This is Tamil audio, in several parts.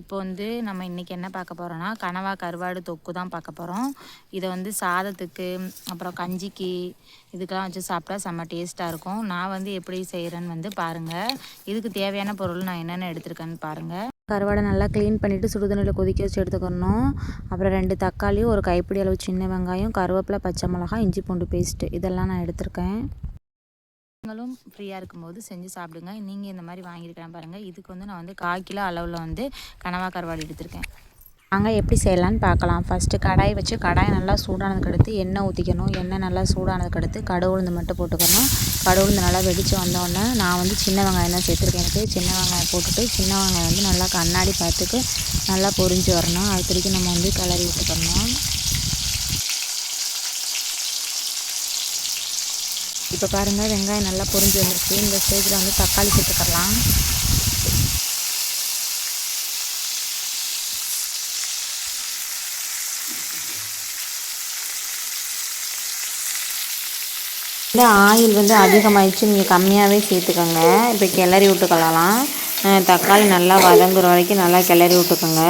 இப்போ வந்து நம்ம இன்றைக்கி என்ன பார்க்க போகிறோன்னா கனவா கருவாடு தொக்கு தான் பார்க்க போகிறோம் இதை வந்து சாதத்துக்கு அப்புறம் கஞ்சிக்கு இதுக்கெல்லாம் வச்சு சாப்பிட்டா செம்ம டேஸ்ட்டாக இருக்கும். நான் வந்து எப்படி செய்கிறேன்னு வந்து பாருங்கள் இதுக்கு தேவையான பொருள் நான் என்னென்ன எடுத்திருக்கேன்னு பாருங்கள் கருவாடை நல்லா க்ளீன் பண்ணிவிட்டு சுடுதண்ணியில் கொதிக்க வச்சு எடுத்துக்கணும். அப்புறம் ரெண்டு தக்காளி ஒரு கைப்பிடி அளவு சின்ன வெங்காயம் கருவேப்பிலை பச்சை மிளகாய் இஞ்சி பூண்டு பேஸ்ட்டு இதெல்லாம் நான் எடுத்திருக்கேன். நீங்களும் ஃப்ரீயாக இருக்கும்போது செஞ்சு சாப்பிடுங்க. நீங்கள் இந்த மாதிரி வாங்கியிருக்கிறேன் பாருங்கள் இதுக்கு வந்து நான் வந்து கால் கிலோ அளவில் வந்து கனவா கருவாடு எடுத்திருக்கேன். நாங்கள் எப்படி செய்யலான்னு பார்க்கலாம். ஃபஸ்ட்டு கடாய் வச்சு கடாய் நல்லா சூடானதுக்கு அடுத்து எண்ணெய் ஊற்றிக்கணும் எண்ணெய் நல்லா சூடானதுக்கு அடுத்து கடை உளுந்து மட்டும் போட்டுக்கணும். கடை உளுந்து நல்லா வெடித்து வந்தோடனே நான் வந்து சின்ன வெங்காயம் தான் சேர்த்துருக்கேன். எனக்கு சின்ன வெங்காயம் போட்டுட்டு சின்ன வெங்காயம் வந்து நல்லா கண்ணாடி பார்த்துக்கு நல்லா பொரிஞ்சு வரணும். அது வரைக்கும் நம்ம வந்து கிளறி விட்டுக்கணும். இப்போ பாருங்கள் வெங்காயம் நல்லா பொரிஞ்சு வந்துருச்சு. இந்த ஸ்டேஜில் வந்து தக்காளி சேர்த்துக்கலாம் இந்த ஆயில் வந்து அதிகமாகிடுச்சு நீங்கள் கம்மியாகவே சேர்த்துக்கோங்க. இப்போ கிளறி விட்டுக்கலாம் தக்காளி நல்லா வதங்குற வரைக்கும் நல்லா கிளறி விட்டுக்கோங்க.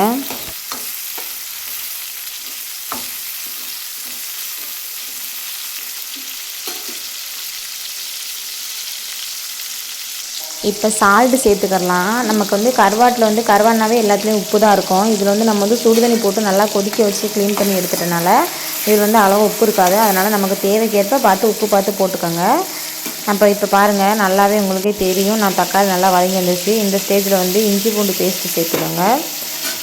இப்போ சால்ட்டு சேர்த்துக்கலாம் நமக்கு வந்து கருவாட்டில் வந்து கருவாடினாவே எல்லாத்துலேயும் உப்பு தான் இருக்கும். இதில் வந்து நம்ம வந்து சுடு தண்ணி போட்டு நல்லா கொதிக்க வச்சு க்ளீன் பண்ணி எடுத்துட்டனால இதில் வந்து அளவு உப்பு இருக்காது. அதனால் நமக்கு தேவைக்கேற்ப பார்த்து உப்பு பார்த்து போட்டுக்கோங்க. அப்போ இப்போ பாருங்கள் நல்லாவே உங்களுக்கே தெரியும். நான் தக்காளி நல்லா வதங்கி வந்துச்சு இந்த ஸ்டேஜில் வந்து இஞ்சி பூண்டு பேஸ்ட்டு சேர்த்துக்கோங்க.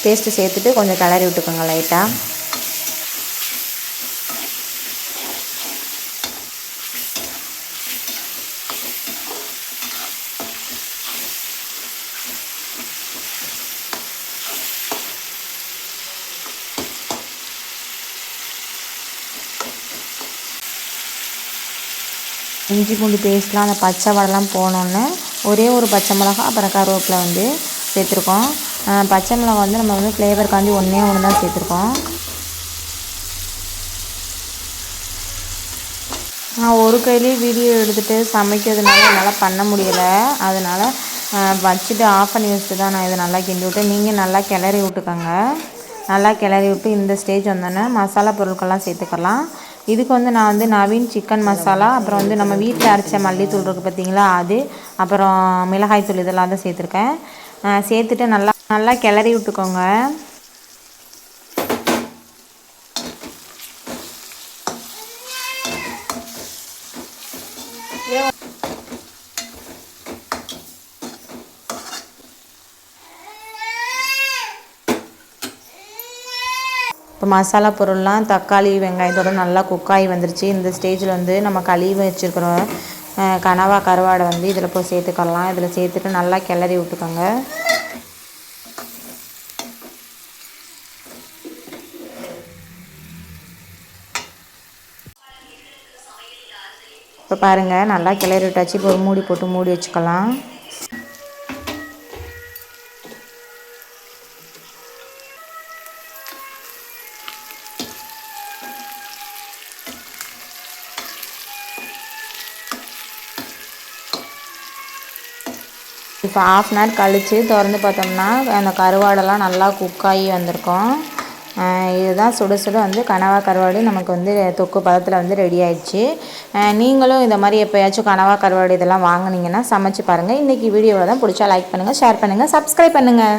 பேஸ்ட்டு சேர்த்துட்டு கொஞ்சம் கிளறி விட்டுக்கோங்க லைட்டாக இஞ்சி பூண்டு பேஸ்ட்லாம் அந்த பச்சை வடலாம் போனோன்னே ஒரே ஒரு பச்சை மிளகா அப்புறம் கருவேப்பிலை வந்து சேர்த்துருக்கோம். பச்சை மிளகா வந்து நம்ம வந்து ஃப்ளேவருக்காண்டி ஒன்றே ஒன்று தான் சேர்த்துருக்கோம். நான் ஒரு கையிலேயே வீடியோ எடுத்துகிட்டு சமைக்கிறதுனால என்னால் பண்ண முடியலை. அதனால் வச்சுட்டு ஆஃப் பண்ணி வச்சுட்டு தான் நான் இதை நல்லா கிண்டி விட்டு நீங்கள் நல்லா கிளறி விட்டுக்கோங்க. நல்லா கிளறி விட்டு இந்த ஸ்டேஜ் வந்தோடனே மசாலா பொருட்கள்லாம் சேர்த்துக்கலாம். இதுக்கு வந்து நான் வந்து நவீன் சிக்கன் மசாலா அப்புறம் வந்து நம்ம வீட்டில் அரைச்ச மல்லித்தூள் இருக்குது பார்த்தீங்களா அது அப்புறம் மிளகாய் தூள் இதெல்லாம் தான் சேர்த்துருக்கேன். சேர்த்துட்டு நல்லா நல்லா கிளறி விட்டுக்கோங்க. இப்போ மசாலா பொருள்லாம் தக்காளி வெங்காயத்தோட நல்லா குக்காகி வந்துருச்சு. இந்த ஸ்டேஜில் வந்து நம்ம கழுவி வச்சுருக்கிற கனவா கருவாடை வந்து இதில் போய் சேர்த்துக்கலாம். இதில் சேர்த்துட்டு நல்லா கிளறி விட்டுக்கோங்க. இப்போ பாருங்கள் நல்லா கிளறி விட்டாச்சு. இப்போ ஒரு மூடி போட்டு மூடி வச்சுக்கலாம். இப்போ ஆஃப் அன் ஹவர் கழித்து திறந்து பார்த்தோம்னா அந்த கருவாடெல்லாம் நல்லா குக்காகி வந்திருக்கோம். இதுதான் சுட சுட வந்து கனவா கருவாடு நமக்கு வந்து தொக்கு பதத்தில் வந்து ரெடி ஆயிடுச்சு. நீங்களும் இந்த மாதிரி எப்போயாச்சும் கனவா கருவாடு இதெல்லாம் வாங்கினீங்கன்னா சமைச்சு பாருங்கள் இன்றைக்கி வீடியோவில் தான் பிடிச்சா லைக் பண்ணுங்கள் ஷேர் பண்ணுங்கள் சப்ஸ்கிரைப் பண்ணுங்கள்